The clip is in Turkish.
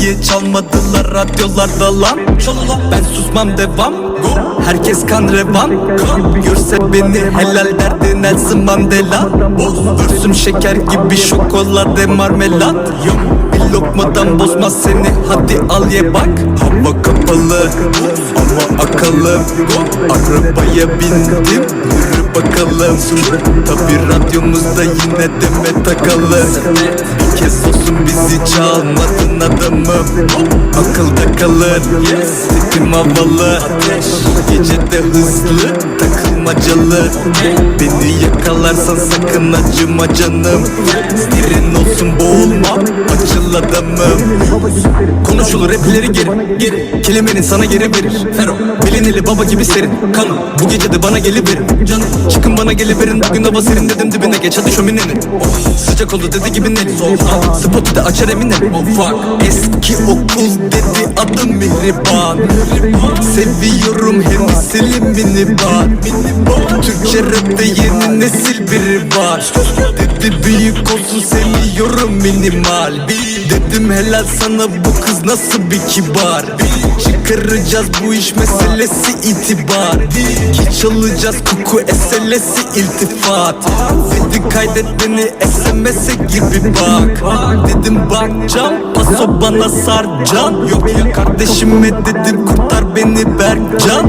Niye çalmadılar radyolarda lan. Ben susmam devam. Herkes kan revan. Görse beni helal derdi Nelson Mandela Görsüm şeker gibi şokolade marmelat. Bir lokmadan bozmaz seni. Hadi al ye bak. Hava kapalı ama akıllı Arabaya bindim yürü bakalım. Tabi radyomuzda yine deme takalım Bir kez olsun bizi çalmadın adamım Akılda kalır Tipim havalı Gecede hızlı takılmacalı Beni yakalarsan sakın acıma canım. Derin olsun boğulmam Açıl adamım. Konuşulur rapleri geri geri. Kelimenin sana geri verir. Fero bilineli baba gibi serin. Kanım bu gece de bana geliverin. Canım çıkın bana geliverin. Bugün hava serin dedim dibine. Geç hadi şöminenin oh, Sıcak oldu dedi gibi ne oh, Spotu da açar emine oh, fuck. Eski okul dedi adım Mihriban Seviyorum hem silimini var? Türkçe rapte yeni nesil biri var. Dedi büyük olsun seviyorum minimal. Dedim helal sana bu kız nasıl bir kibar? Çıkaracağız bu iş meselesi itibar. Ki çalacağız koku eselesi iltifat. Dedi kaydet beni SMS'e gibi bak. Dedim bakcam paso bana sarcan Yok ya kardeşime dedim kurtar beni Berkcan